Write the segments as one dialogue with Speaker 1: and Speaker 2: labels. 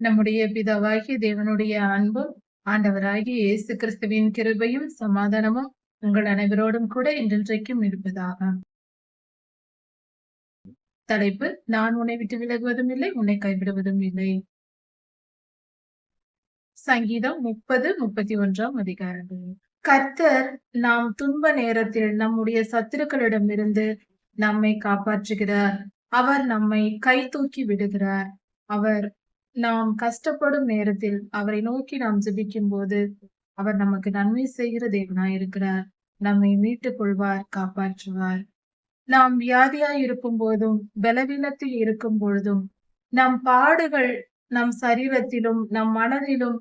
Speaker 1: நம்முடைய பிதாவாகிய தேவனுடைய அன்பும் ஆண்டவராகிய இயேசு கிறிஸ்துவின் கிருபையும் சமாதானமும் உங்கள் அனைவரோடும் கூட இன்றைக்கும் இருப்பதாக. தலைப்பு நான் உன்னை விட்டு விலகுவதும் இல்லை உன்னை கைவிடுவதும் இல்லை. சங்கீதம் முப்பது முப்பத்தி ஒன்றாம் அதிகாரங்கள் கர்த்தர் நாம் துன்ப நேரத்தில் நம்முடைய சத்துருக்களிடமிருந்து நம்மை காப்பாற்றுகிறார். அவர் நம்மை கை தூக்கி விடுகிறார். அவர் நாம் கஷ்டப்படும் நேரத்தில் அவரை நோக்கி நாம் ஜெபிக்கும் போது அவர் நமக்கு நன்மை செய்கிற தேவனாய் இருக்கிறார். நம்மை மீட்டுக் கொள்வார் காப்பாற்றுவார். நாம் வியாதியாய் இருக்கும் போதும் பலவீனத்தில் இருக்கும் பொழுதும் நம் பாடுகள் நம் சரீரத்திலும் நம் மனதிலும்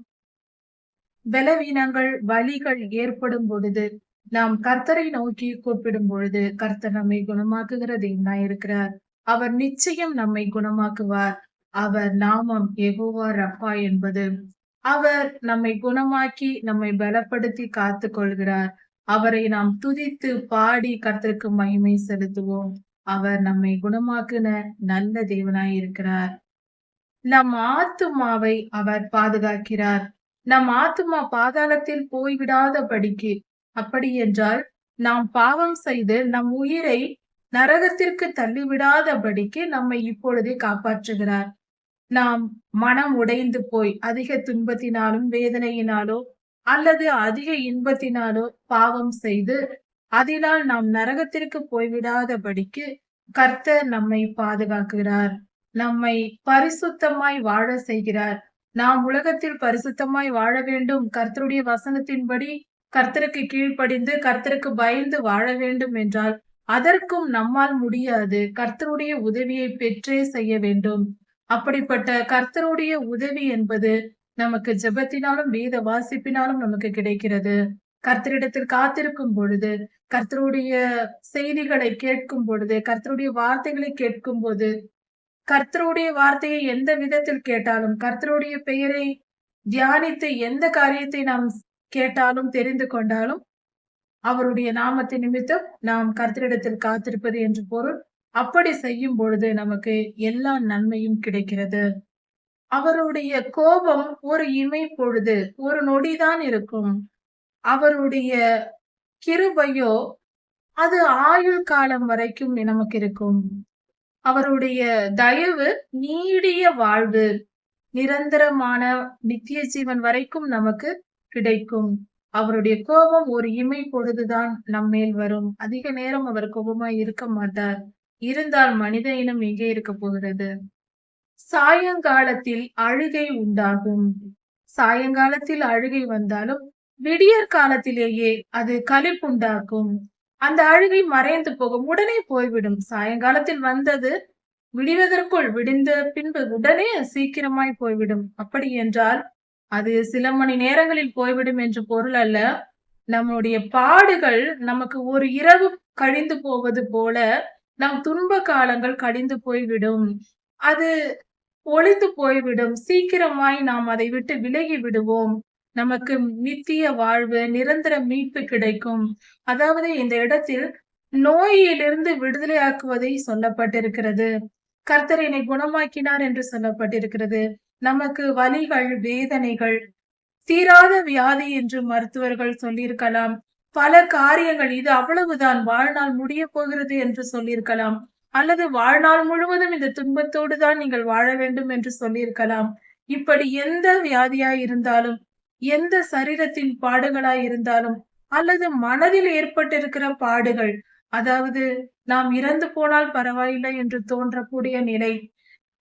Speaker 1: பலவீனங்கள் வலிகள் ஏற்படும் பொழுது நாம் கர்த்தரை நோக்கி கூப்பிடும் பொழுது கர்த்தர் நம்மை குணமாக்குகிற தேவனாய் இருக்கிறார். அவர் நிச்சயம் நம்மை குணமாக்குவார். அவர் நாமம் எகோவா ரப்பா என்பது. அவர் நம்மை குணமாக்கி நம்மை பலப்படுத்தி காத்து கொள்கிறார் அவரை நாம் துதித்து பாடி கர்த்தருக்கு மகிமை செலுத்துவோம். அவர் நம்மை குணமாக்குன நல்ல தேவனாய் இருக்கிறார். நம் ஆத்துமாவை அவர் பாதுகாக்கிறார். நம் ஆத்துமா பாதாளத்தில் போய்விடாதபடிக்கு. அப்படி என்றால் நாம் பாவம் செய்து நம் உயிரை நரகத்திற்கு தள்ளிவிடாதபடிக்கு நம்மை இப்பொழுதே காப்பாற்றுகிறார். நாம் மனம் உடைந்து போய் அதிக துன்பத்தினாலும் வேதனையினாலோ அல்லது அதிக இன்பத்தினாலோ பாவம் செய்து அதனால் நாம் நரகத்திற்கு போய்விடாதபடிக்கு கர்த்தர் நம்மை பாதுகாக்கிறார். நம்மை பரிசுத்தமாய் வாழ செய்கிறார். நாம் உலகத்தில் பரிசுத்தமாய் வாழ வேண்டும். கர்த்தருடைய வசனத்தின்படி கர்த்தருக்கு கீழ்ப்படிந்து கர்த்தருக்கு பயந்து வாழ வேண்டும் என்றால் அதற்கும் நம்மால் முடியாது. கர்த்தருடைய உதவியை பெற்றே செய்ய வேண்டும். அப்படிப்பட்ட கர்த்தருடைய உதவி என்பது நமக்கு ஜெபத்தினாலும் வேத வாசிப்பினாலும் நமக்கு கிடைக்கிறது. கர்த்தரிடத்தில் காத்திருக்கும் பொழுது கர்த்தருடைய செய்திகளை கேட்கும் பொழுது கர்த்தருடைய வார்த்தைகளை கேட்கும் போது கர்த்தருடைய வார்த்தையை எந்த விதத்தில் கேட்டாலும் கர்த்தருடைய பெயரை தியானித்து எந்த காரியத்தை நாம் கேட்டாலும் தெரிந்து கொண்டாலும் அவருடைய நாமத்தை நிமித்தம் நாம் கர்த்தரிடத்தில் காத்திருப்பது என்று பொருள். அப்படி செய்யும் பொழுது நமக்கு எல்லா நன்மையும் கிடைக்கிறது. அவருடைய கோபம் ஒரு இமை பொழுது ஒரு நொடிதான் இருக்கும். அவருடைய கிருபையோ அது ஆயுள் காலம் வரைக்கும் நமக்கு இருக்கும். அவருடைய தயவு நீடிய வாழ்வு நிரந்தரமான நித்திய ஜீவன் வரைக்கும் நமக்கு கிடைக்கும். அவருடைய கோபம் ஒரு இமை பொழுதுதான் நம்மேல் வரும். அதிக நேரம் அவர் கோபமாய் இருக்க மாட்டார். இருந்தால் மனித இனம் எங்கே இருக்க போகிறது? சாயங்காலத்தில் அழுகை உண்டாகும். சாயங்காலத்தில் அழுகை வந்தாலும் விடியற் காலத்திலேயே அது களிப்புண்டாக்கும் அந்த அழுகை மறைந்து போகும். உடனே போய்விடும். சாயங்காலத்தில் வந்தது விடிவதற்குள் விடிந்த பின்பு உடனே சீக்கிரமாய் போய்விடும். அப்படி என்றால் அது சில மணி நேரங்களில் போய்விடும் என்று பொருள் அல்ல. நம்முடைய பாடுகள் நமக்கு ஒரு இரவு கழிந்து போவது போல நம் துன்ப காலங்கள் கடிந்து போய்விடும். அது ஒளிந்து போய்விடும். சீக்கிரமாய் நாம் அதை விட்டு விலகி விடுவோம். நமக்கு நித்திய வாழ்வு நிரந்தர மீட்பு கிடைக்கும். அதாவது இந்த இடத்தில் நோயிலிருந்து விடுதலையாக்குவதை சொல்லப்பட்டிருக்கிறது. கர்த்தர் என்னை குணமாக்கினார் என்று சொல்லப்பட்டிருக்கிறது. நமக்கு வலிகள் வேதனைகள் தீராத வியாதி என்று மருத்துவர்கள் சொல்லியிருக்கலாம். பல காரியங்கள் இது அவ்வளவுதான் வாழ்நாள் முடிய போகிறது என்று சொல்லியிருக்கலாம். அல்லது வாழ்நாள் முழுவதும் இந்த துன்பத்தோடு தான் நீங்கள் வாழ வேண்டும் என்று சொல்லியிருக்கலாம். இப்படி எந்த வியாதியாய் இருந்தாலும் எந்த சரீரத்தின் பாடுகளாய் இருந்தாலும் அல்லது மனதில் ஏற்பட்டிருக்கிற பாடுகள் அதாவது நாம் இறந்து போனால் பரவாயில்லை என்று தோன்றக்கூடிய நிலை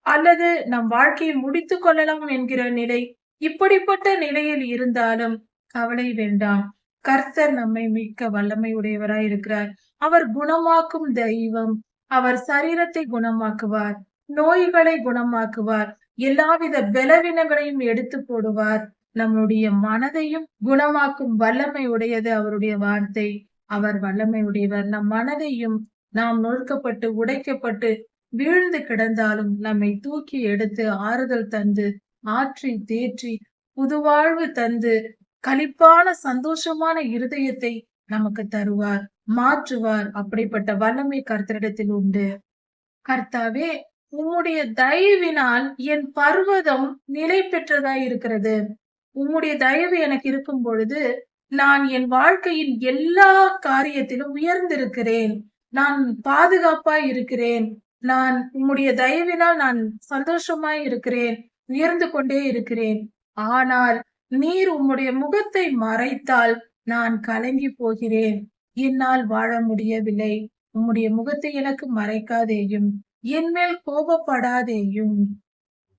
Speaker 1: அல்லது நம் வாழ்க்கையை முடித்து கொள்ளலாம் என்கிற நிலை இப்படிப்பட்ட நிலையில் இருந்தாலும் கவலை வேண்டாம். கர்த்தர் நம்மை மீட்க வல்லமை உடையவராய் இருக்கிறார். அவர் குணமாக்கும் தெய்வம். அவர் சரீரத்தை குணமாக்குவார். நோய்களை குணமாக்குவார். எல்லாவித பலவீனங்களையும் எடுத்து போடுவார். நம்முடைய மனதையும் குணமாக்கும் வல்லமை உடையது அவருடைய வார்த்தை. அவர் வல்லமை உடையவர் நம் மனதையும் நாம் நொறுக்கப்பட்டு உடைக்கப்பட்டு வீழ்ந்து கிடந்தாலும் நம்மை தூக்கி எடுத்து ஆறுதல் தந்து ஆற்றி தேற்றி புதுவாழ்வு தந்து களிப்பான சந்தோஷமான இருதயத்தை நமக்கு தருவார் மாற்றுவார். அப்படிப்பட்ட வல்லமை கர்த்தரிடத்தில் உண்டு. கர்த்தாவே உம்முடைய தயவினால் என் பர்வதம் நிலை பெற்றதாய் இருக்கிறது. உம்முடைய தயவு எனக்கு இருக்கும் பொழுது நான் என் வாழ்க்கையின் எல்லா காரியத்திலும் உயர்ந்திருக்கிறேன். நான் பாதுகாப்பாய் இருக்கிறேன். நான் உம்முடைய தயவினால் நான் சந்தோஷமாய் இருக்கிறேன். உயர்ந்து கொண்டே இருக்கிறேன். ஆனால் நீர் உம்முடைய முகத்தை மறைத்தால் நான் கலங்கி போகிறேன். என்னால் வாழ முடியவில்லை. உம்முடைய முகத்தை எனக்கு மறைக்காதேயும் என்மேல் கோபப்படாதேயும்.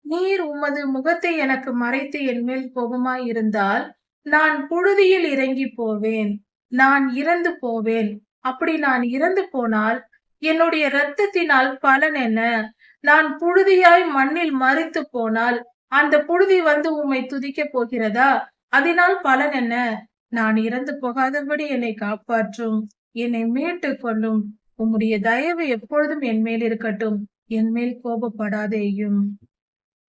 Speaker 1: நீர் உமது முகத்தை எனக்கு மறைத்து என்மேல் கோபமாய் இருந்தால் நான் புழுதியில் இறங்கி போவேன். நான் இறந்து போவேன். அப்படி நான் இறந்து போனால் என்னுடைய இரத்தத்தினால் பலன் என்ன? நான் புழுதியாய் மண்ணில் மறித்து போனால் அந்த புழுதி வந்து உம்மை துதிக்க போகிறதா? அதனால் பலன் என்ன? நான் இறந்து போகாதபடி என்னை காப்பாற்றும். என்னை மீட்டு கொள்ளும். உம்முடைய தயவு எப்பொழுதும் என் மேல் இருக்கட்டும். என் மேல் கோபப்படாதேயும்.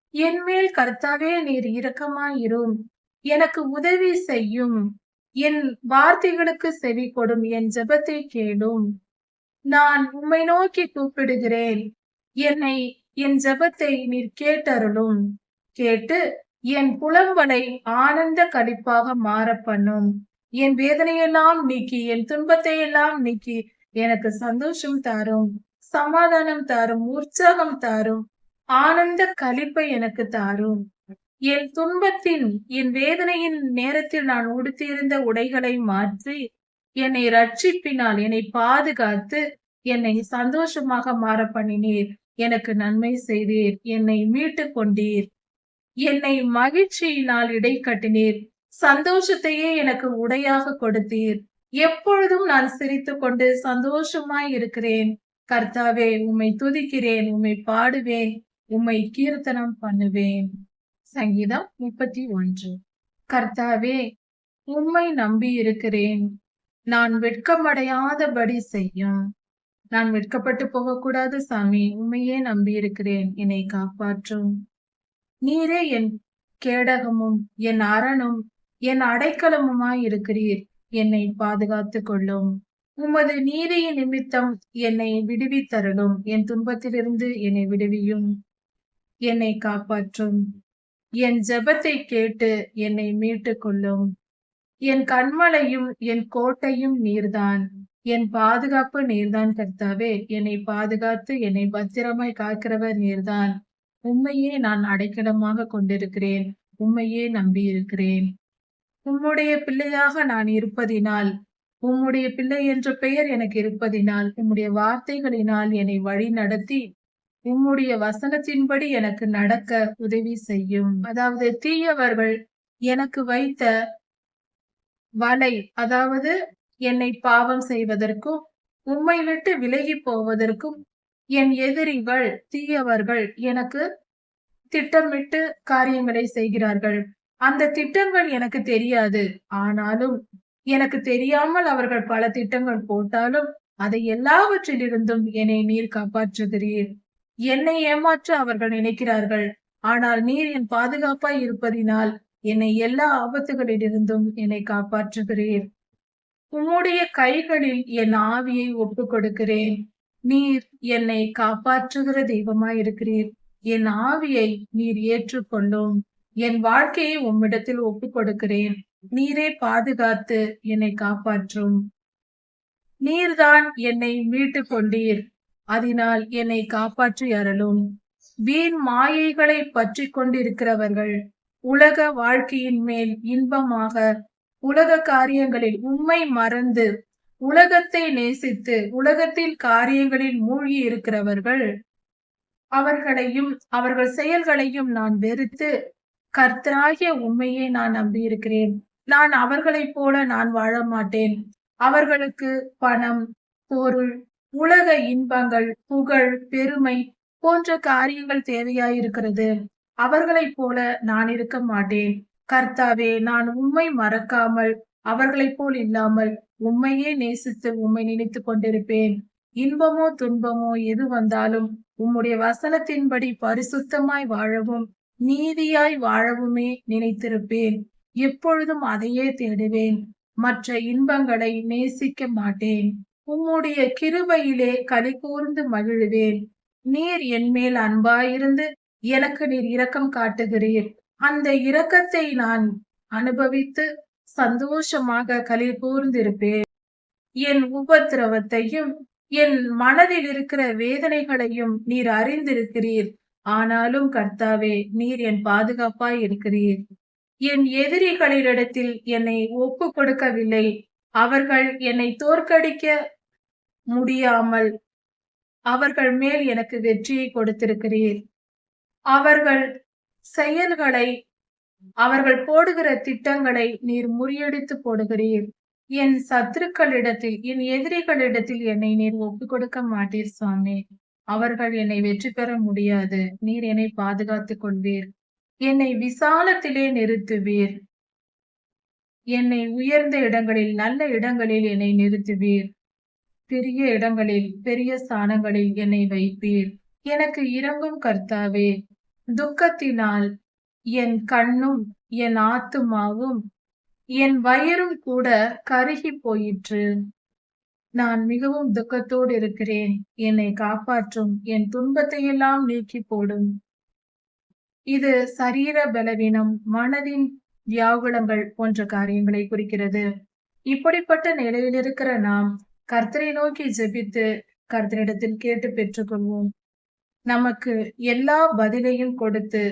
Speaker 1: என் மேல் கர்த்தாவே நீர் இரக்கமாயிரும். எனக்கு உதவி செய்யும். என் வார்த்தைகளுக்கு செவி கொடும். என் ஜெபத்தை கேளும். நான் உம்மை நோக்கி கூப்பிடுகிறேன். என்னை என் ஜெபத்தை நீர் கேட்டருளும். கேட்டு என் புலம்பலை ஆனந்த கடிப்பாக மாற பண்ணும். என் வேதனையெல்லாம் நீக்கி என் துன்பத்தை எல்லாம் நீக்கி எனக்கு சந்தோஷம் தாரும் சமாதானம் தாரும் உற்சாகம் தாரும் ஆனந்த களிப்பை எனக்கு தாரும். என் துன்பத்தின் என் வேதனையின் நேரத்தில் நான் உடுத்தியிருந்த உடைகளை மாற்றி என்னை ரட்சிப்பினால் என்னை பாதுகாத்து என்னை சந்தோஷமாக மாற பண்ணினீர். எனக்கு நன்மை செய்தீர். என்னை மீட்டு கொண்டீர். என்னை மகிழ்ச்சியினால் இடை கட்டினீர். சந்தோஷத்தையே எனக்கு உடையாக கொடுத்தீர். எப்பொழுதும் நான் சிரித்து கொண்டு சந்தோஷமாய் இருக்கிறேன். கர்த்தாவே உம்மை துதிக்கிறேன் உம்மை பாடுவேன் உம்மை கீர்த்தனம் பண்ணுவேன். சங்கீதம் முப்பத்தி ஒன்று. கர்த்தாவே உம்மை நம்பி இருக்கிறேன் நான் வெட்கமடையாதபடி செய்யும். நான் வெட்கப்பட்டு போகக்கூடாது சாமி உண்மையே நம்பி இருக்கிறேன் என்னை காப்பாற்றும். நீரே என் கேடகமும் என் அரணும் என் அடைக்கலமுமாய் இருக்கிறீர். என்னை பாதுகாத்துக் கொள்ளும். உமது நீதியின் நிமித்தம் என்னை விடுவித்தருளும். என் துன்பத்திலிருந்து என்னை விடுவியும். என்னை காப்பாற்றும். என் ஜெபத்தை கேட்டு என்னை மீட்டுக் கொள்ளும் என் கண்மலையும் என் கோட்டையும் நீர்தான். என் பாதுகாப்பு நீர்தான் கர்த்தாவே. என்னை பாதுகாத்து என்னை பத்திரமாய் காக்கிறவர் நீர்தான். உண்மையே நான் அடைக்கலமாக கொண்டிருக்கிறேன். உண்மையே நம்பி இருக்கிறேன் உம்முடைய பிள்ளையாக நான் இருப்பதினால் உம்முடைய பிள்ளை என்ற பெயர் எனக்கு இருப்பதினால் உம்முடைய வார்த்தைகளினால் என்னை வழி நடத்தி உம்முடைய வசனத்தின்படி எனக்கு நடக்க உதவி செய்யும். அதாவது தீயவர்கள் எனக்கு வைத்த வலை அதாவது என்னை பாவம் செய்வதற்கும் உம்மை விட்டு விலகி போவதற்கும் என் எதிரிகள் தீயவர்கள் எனக்கு திட்டமிட்டு காரியங்களை செய்கிறார்கள். அந்த திட்டங்கள் எனக்கு தெரியாது. ஆனாலும் எனக்கு தெரியாமல் அவர்கள் பல திட்டங்கள் போட்டாலும் அதை எல்லாவற்றிலிருந்தும் என்னை நீர் காப்பாற்றுகிறீர். என்னை ஏமாற்ற அவர்கள் நினைக்கிறார்கள். ஆனால் நீர் என் பாதுகாப்பாய் இருப்பதினால் என்னை எல்லா ஆபத்துகளிலிருந்தும் என்னை காப்பாற்றுகிறீர். உம்முடைய கைகளில் என் ஆவியை ஒப்புக் கொடுக்கிறேன் நீர் என்னை காப்பாற்றுகிற தெய்வமாய் இருக்கிறீர் என் ஆவியை நீர் ஏற்றுக்கொள்ளும் என் வாழ்க்கையை உம்மிடத்தில் ஒப்பு கொடுக்கிறேன் நீரே பாதுகாத்து என்னை காப்பாற்றும். நீர்தான் என்னை மீட்டு கொண்டீர் அதனால் என்னை காப்பாற்றி அருளும். வீண் மாயைகளை பற்றி கொண்டிருக்கிறவர்கள் உலக வாழ்க்கையின் மேல் இன்பமாக உலக காரியங்களில் உண்மை மறந்து உலகத்தை நேசித்து உலகத்தில் காரியங்களில் மூழ்கி இருக்கிறவர்கள் அவர்களையும் அவர்கள் செயல்களையும் நான் வெறுத்து கர்த்தராகிய உண்மையை நான் நம்பியிருக்கிறேன். நான் அவர்களைப் போல நான் வாழ மாட்டேன். அவர்களுக்கு பணம் பொருள் உலக இன்பங்கள் புகழ் பெருமை போன்ற காரியங்கள் தேவையாயிருக்கிறது. அவர்களைப் போல நான் இருக்க மாட்டேன். கர்த்தாவே நான் உண்மை மறக்காமல் அவர்களைப் போல் இல்லாமல் உம்மையே நேசித்து உம்மை நினைத்து கொண்டிருப்பேன். இன்பமோ துன்பமோ எது வந்தாலும் உம்முடைய வசனத்தின்படி பரிசுத்தமாய் வாழவும் நீதியாய் வாழவுமே நினைத்திருப்பேன். எப்பொழுதும் அதையே தேடுவேன். மற்ற இன்பங்களை நேசிக்க மாட்டேன். உம்முடைய கிருபையிலே களி கூர்ந்து மகிழுவேன். நீர் என்மேல் அன்பாயிருந்து எனக்கு நீர் இரக்கம் காட்டுகிறீர். அந்த இரக்கத்தை நான் அனுபவித்து சந்தோஷமாக கலி கூர்ந்திருப்பேன். என் உபத்திரவத்தையும் என் மனதில் இருக்கிற வேதனைகளையும் நீர் அறிந்திருக்கிறீர். ஆனாலும் கர்த்தாவே நீர் என் பாதுகாப்பாய் இருக்கிறீர். என் எதிரிகளிடத்தில் என்னை ஒப்பு கொடுக்கவில்லை. அவர்கள் என்னை தோற்கடிக்க முடியாமல் அவர்கள் மேல் எனக்கு வெற்றியை கொடுத்திருக்கிறீர். அவர்கள் செயல்களை அவர்கள் போடுகிற திட்டங்களை நீர் முறியடித்து போடுகிறீர். என் சத்துருக்களிடத்தில் என் எதிரிகளிடத்தில் என்னை நீர் ஒப்பு கொடுக்க மாட்டீர் சுவாமி. அவர்கள் என்னை வெற்றி பெற முடியாது. நீர் என்னை பாதுகாத்துக் கொள்வீர். என்னை விசாலத்திலே நிறுத்துவீர். என்னை உயர்ந்த இடங்களில் நல்ல இடங்களில் என்னை நிறுத்துவீர். பெரிய இடங்களில் பெரிய ஸ்தானங்களில் என்னை வைப்பீர். எனக்கு இறங்கும் கர்த்தாவே. துக்கத்தினால் என் கண்ணும் என் ஆத்துமாவும் என் வயிறும் கூட கருகி போயிற்று. நான் மிகவும் துக்கத்தோடு இருக்கிறேன். என்னை காப்பாற்றும் என் துன்பத்தையெல்லாம் நீக்கி போடும். இது சரீர பலவீனம் மனதின் வியாகுலங்கள் போன்ற காரியங்களை குறிக்கிறது. இப்படிப்பட்ட நிலையில் இருக்கிற நாம் கர்த்தரை நோக்கி ஜெபித்து கர்த்தரிடத்தில் கேட்டு பெற்றுக்கொள்வோம். நமக்கு எல்லா பதிலையும் கொடுத்து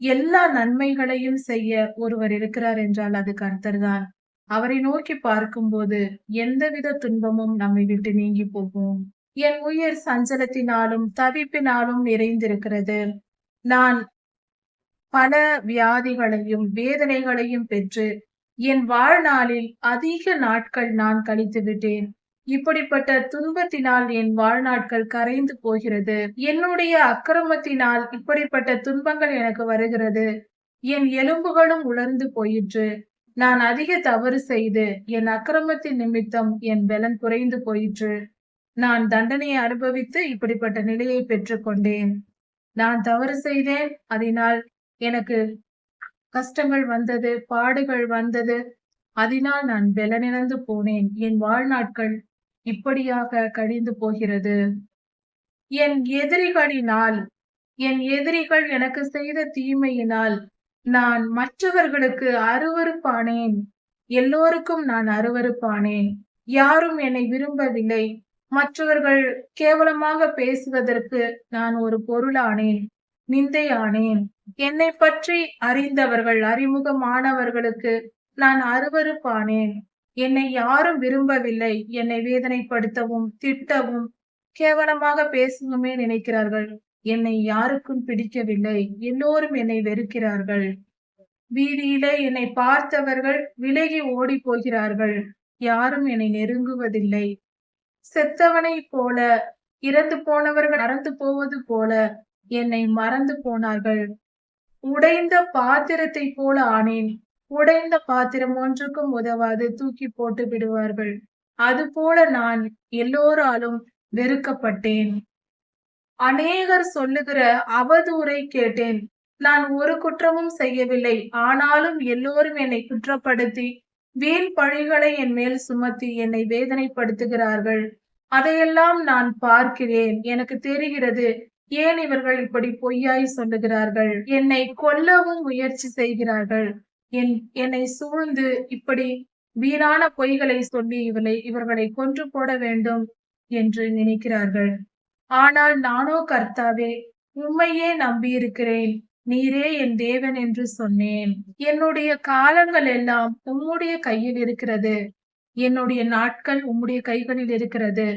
Speaker 1: எல்லா நன்மைகளையும் செய்ய ஒருவர் இருக்கிறார் என்றால் அது கர்த்தர் தான் அவரை நோக்கி பார்க்கும்போது எந்தவித துன்பமும் நம்மை விட்டு நீங்கி போகும். என் உயிர் சஞ்சலத்தினாலும் தவிப்பினாலும் நிறைந்திருக்கிறது. நான் பல வியாதிகளையும் வேதனைகளையும் பெற்று என் வாழ்நாளில் அதிக நாட்கள் நான் கழித்து விட்டேன். இப்படிப்பட்ட துன்பத்தினால் என் வாழ்நாட்கள் கரைந்து போகிறது. என்னுடைய அக்கிரமத்தினால் இப்படிப்பட்ட துன்பங்கள் எனக்கு வருகிறது. என் எலும்புகளும் உலர்ந்து போயிற்று. நான் அதிக தவறு செய்து என் அக்கிரமத்தின் நிமித்தம் என் பலன் குறைந்து போயிற்று. நான் தண்டனையை அனுபவித்து இப்படிப்பட்ட நிலையை பெற்றுக்கொண்டேன் நான் தவறு செய்தேன். அதனால் எனக்கு கஷ்டங்கள் வந்தது பாடுகள் வந்தது. அதனால் நான் பலனிழந்து போனேன். என் வாழ்நாட்கள் இப்படியாக கழிந்து போகிறது? என் எதிரிகளினால் என் எதிரிகள் எனக்கு செய்த தீமையினால் நான் மற்றவர்களுக்கு அருவருப்பானேன். எல்லோருக்கும் நான் அருவருப்பானேன். யாரும் என்னை விரும்பவில்லை. மற்றவர்கள் கேவலமாக பேசுவதற்கு நான் ஒரு பொருளானேன் நிந்தையானேன். என்னை பற்றி அறிந்தவர்கள் அறிமுகமானவர்களுக்கு நான் அருவருப்பானேன். என்னை யாரும் விரும்பவில்லை. என்னை வேதனைப்படுத்தவும் திட்டவும் கேவலமாக பேசவுமே நினைக்கிறார்கள். என்னை யாருக்கும் பிடிக்கவில்லை. எல்லோரும் என்னை வெறுக்கிறார்கள். வீதியிலே என்னை பார்த்தவர்கள் விலகி ஓடி போகிறார்கள் யாரும் என்னை நெருங்குவதில்லை. செத்தவனை போல இறந்து போனவர்கள் நடந்து போவது போல என்னை மறந்து போனார்கள். உடைந்த பாத்திரத்தை போல ஆனேன். உடைந்த பாத்திரம் ஒன்றுக்கும் உதவாது. தூக்கி போட்டு விடுவார்கள். அதுபோல நான் எல்லோராலும் வெறுக்கப்பட்டேன். அநேகர் சொல்லுகிற அவதூறை கேட்டேன். நான் ஒரு குற்றமும் செய்யவில்லை. ஆனாலும் எல்லோரும் என்னை குற்றப்படுத்தி வீண் பழிகளை என் மேல் சுமத்தி என்னை வேதனைப்படுத்துகிறார்கள். அதையெல்லாம் நான் பார்க்கிறேன். எனக்கு தெரிகிறது ஏன் இவர்கள் இப்படி பொய்யாய் சொல்லுகிறார்கள்? என்னை கொல்லவும் முயற்சி செய்கிறார்கள். என் என்னை சூழ்ந்து இப்படி வீணான பொய்களை சொல்லி இவளை இவர்களை கொன்று போட வேண்டும் என்று நினைக்கிறார்கள். ஆனால் நானோ கர்த்தாவே உண்மையே நம்பியிருக்கிறேன். நீரே என் தேவன் என்று சொன்னேன். என்னுடைய காலங்கள் எல்லாம் உம்முடைய கையில் இருக்கிறது. என்னுடைய நாட்கள் உம்முடைய கைகளில் இருக்கிறது.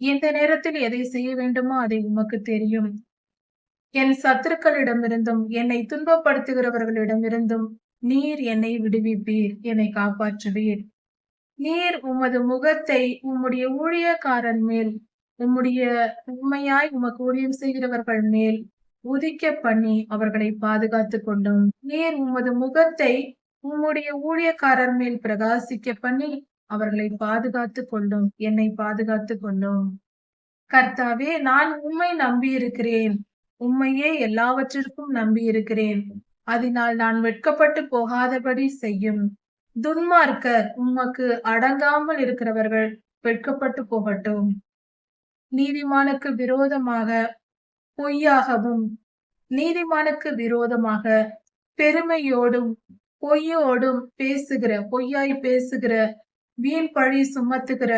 Speaker 1: எந்த நேரத்தில் எதை செய்ய வேண்டுமோ அதை உமக்கு தெரியும். என் சத்துருக்களிடமிருந்தும் என்னை துன்பப்படுத்துகிறவர்களிடமிருந்தும் நீர் என்னை விடுவிப்பீர் என்னை காப்பாற்றுவீர். நீர் உமது முகத்தை உம்முடைய ஊழியக்காரன் மேல் உம்முடைய உண்மையாய் உமக்கு ஊழியம் செய்கிறவர்கள் மேல் உதிக்க பண்ணி அவர்களை பாதுகாத்து கொண்டும் நீர் உமது முகத்தை உம்முடைய ஊழியக்காரர் மேல் பிரகாசிக்க பண்ணி அவர்களை பாதுகாத்து கொண்டும் என்னை பாதுகாத்து கொண்டும் கர்த்தாவே நான் உண்மை நம்பி இருக்கிறேன் உண்மையே எல்லாவற்றிற்கும் நம்பி இருக்கிறேன் அதனால் நான் வெட்கப்பட்டு போகாதபடி செய்யும். துன்மார்க்கர் உமக்கு அடங்காமல் இருக்கிறவர்கள் வெட்கப்பட்டு போகட்டும். நீதிமானுக்கு விரோதமாக பொய்யாகவும் நீதிமானுக்கு விரோதமாக பெருமையோடும் பொய்யோடும் பேசுகிற பொய்யாய் பேசுகிற வீண் பழி சுமத்துகிற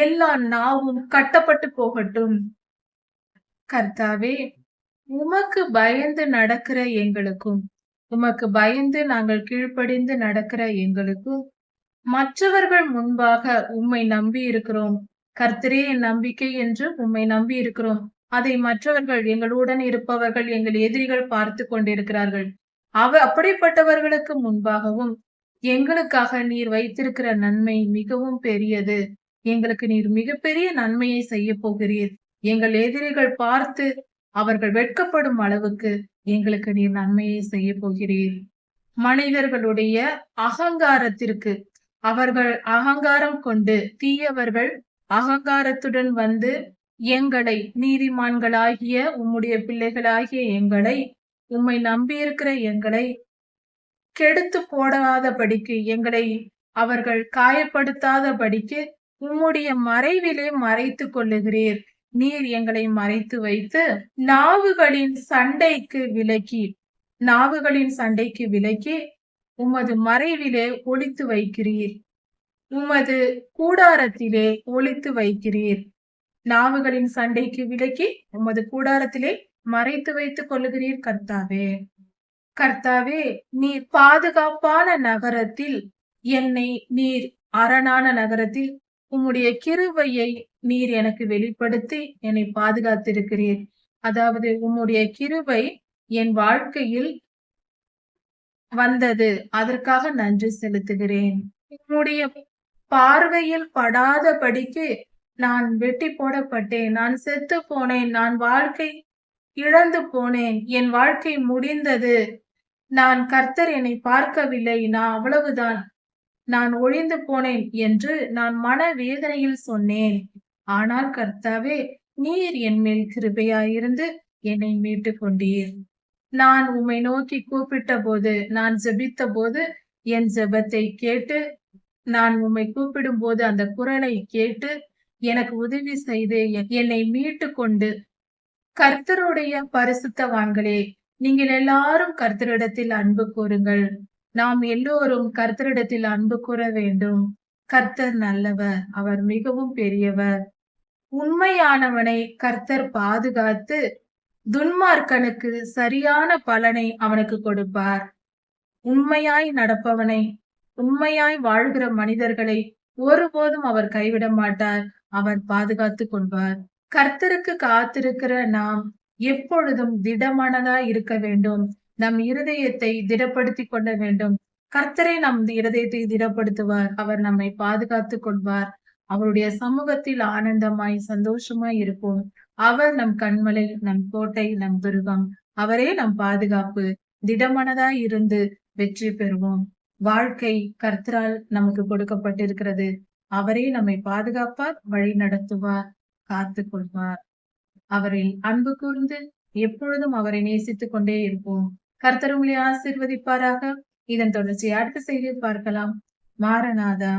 Speaker 1: எல்லா நாவும் கட்டப்பட்டு போகட்டும். கர்த்தாவே உமக்கு பயந்து நடக்கிற எங்களுக்கும் உமக்கு பயந்து நாங்கள் கீழ்ப்படிந்து நடக்கிற எங்களுக்கும் மற்றவர்கள் முன்பாக உம்மை நம்பி இருக்கிறோம் கர்த்தரே என் நம்பிக்கை என்று உம்மை நம்பி இருக்கிறோம் அதை மற்றவர்கள் எங்களுடன் இருப்பவர்கள் எங்கள் எதிரிகள் பார்த்து கொண்டிருக்கிறார்கள். அவ அப்படிப்பட்டவர்களுக்கு முன்பாகவும் எங்களுக்காக நீர் வைத்திருக்கிற நன்மை மிகவும் பெரியது. எங்களுக்கு நீர் மிகப்பெரிய நன்மையை செய்ய போகிறீர். எங்கள் எதிரிகள் பார்த்து அவர்கள் வெட்கப்படும் அளவுக்கு எங்களுக்கு நீர் நன்மையை செய்ய போகிறீர். மனிதர்களுடைய அகங்காரத்திற்கு அவர்கள் அகங்காரம் கொண்டு தீயவர்கள் அகங்காரத்துடன் வந்து எங்களை நீதிமான்களாகிய உம்முடைய பிள்ளைகளாகிய எங்களை உம்மை நம்பியிருக்கிற எங்களை கெடுத்து போடாதபடிக்கு எங்களை அவர்கள் காயப்படுத்தாதபடிக்கு உம்முடைய மறைவிலே மறைத்து கொள்ளுகிறீர். நீர் எங்களை மறைத்து வைத்து நாவுகளின் சண்டைக்கு விலக்கி நாவுகளின் சண்டைக்கு விலக்கி உமது மறைவிலே ஒழித்து வைக்கிறீர். உமது கூடாரத்திலே ஒழித்து வைக்கிறீர். நாவுகளின் சண்டைக்கு விலக்கி உமது கூடாரத்திலே மறைத்து வைத்துக் கொள்ளுகிறீர் கர்த்தாவே. கர்த்தாவே நீர் பாதுகாப்பான நகரத்தில் என்னை நீர் அரணான நகரத்தில் உம்முடைய கிருவையை நீர் எனக்கு வெளிப்படுத்தி என்னை பாதுகாத்திருக்கிறீர். அதாவது உம்முடைய கிருவை என் வாழ்க்கையில் வந்தது. அதற்காக நன்றி செலுத்துகிறேன். உம்முடைய பார்வையில் படாதபடிக்கு நான் வெட்டி போடப்பட்டேன். நான் செத்து போனேன். நான் வாழ்க்கை இழந்து போனேன். என் வாழ்க்கை முடிந்தது. நான் கர்த்தர் என்னை பார்க்கவில்லை. நான் அவ்வளவுதான். நான் ஒழிந்து போனேன் என்று நான் மன வேதனையில் சொன்னேன். ஆனால் கர்த்தாவே நீர் என் மேல் கிருபையாயிருந்து என்னை மீட்டு கொண்டீர் நான் உம்மை நோக்கி கூப்பிட்ட போது நான் ஜெபித்த போது என் ஜெபத்தை கேட்டு நான் உம்மை கூப்பிடும் போது அந்த குரலை கேட்டு எனக்கு உதவி செய்து என்னை மீட்டு கொண்டு கர்த்தருடைய பரிசுத்தவான்களே நீங்கள் எல்லாரும் கர்த்தரிடத்தில் அன்பு கூறுங்கள். நாம் எல்லோரும் கர்த்தரிடத்தில் அன்பு கூற வேண்டும். கர்த்தர் நல்லவர் அவர் மிகவும் பெரியவர். உண்மையானவனை கர்த்தர் பாதுகாத்து துன்மார்க்கனுக்கு சரியான பலனை அவனுக்கு கொடுப்பார். உண்மையாய் நடப்பவனை உண்மையாய் வாழ்கிற மனிதர்களை ஒருபோதும் அவர் கைவிட மாட்டார் அவர் பாதுகாத்து கொள்வார். கர்த்தருக்கு காத்திருக்கிற நாம் எப்பொழுதும் திடமானதாய் இருக்க வேண்டும். நம் இருதயத்தை திடப்படுத்தி கொள்ள வேண்டும். கர்த்தரை நம் இருதயத்தை திடப்படுத்துவார். அவர் நம்மை பாதுகாத்து கொள்வார். அவருடைய சமூகத்தில் ஆனந்தமாய் சந்தோஷமாய் இருப்போம். அவர் நம் கண்மலை நம் கோட்டை நம் துருகம் அவரே நம் பாதுகாப்பு. திடமனதாய் இருந்து வெற்றி பெறுவோம். வாழ்க்கை கர்த்தரால் நமக்கு கொடுக்கப்பட்டிருக்கிறது. அவரே நம்மை பாதுகாப்பார் வழி நடத்துவார் காத்து கொள்வார். அவரில் அன்பு கூர்ந்து எப்பொழுதும் அவரை நேசித்துக் கொண்டே இருப்போம். கர்த்தர் உங்களை ஆசிர்வதிப்பாராக. இதன் தொடர்ச்சி அடுத்த செய்தியில் பார்க்கலாம். மாரநாதா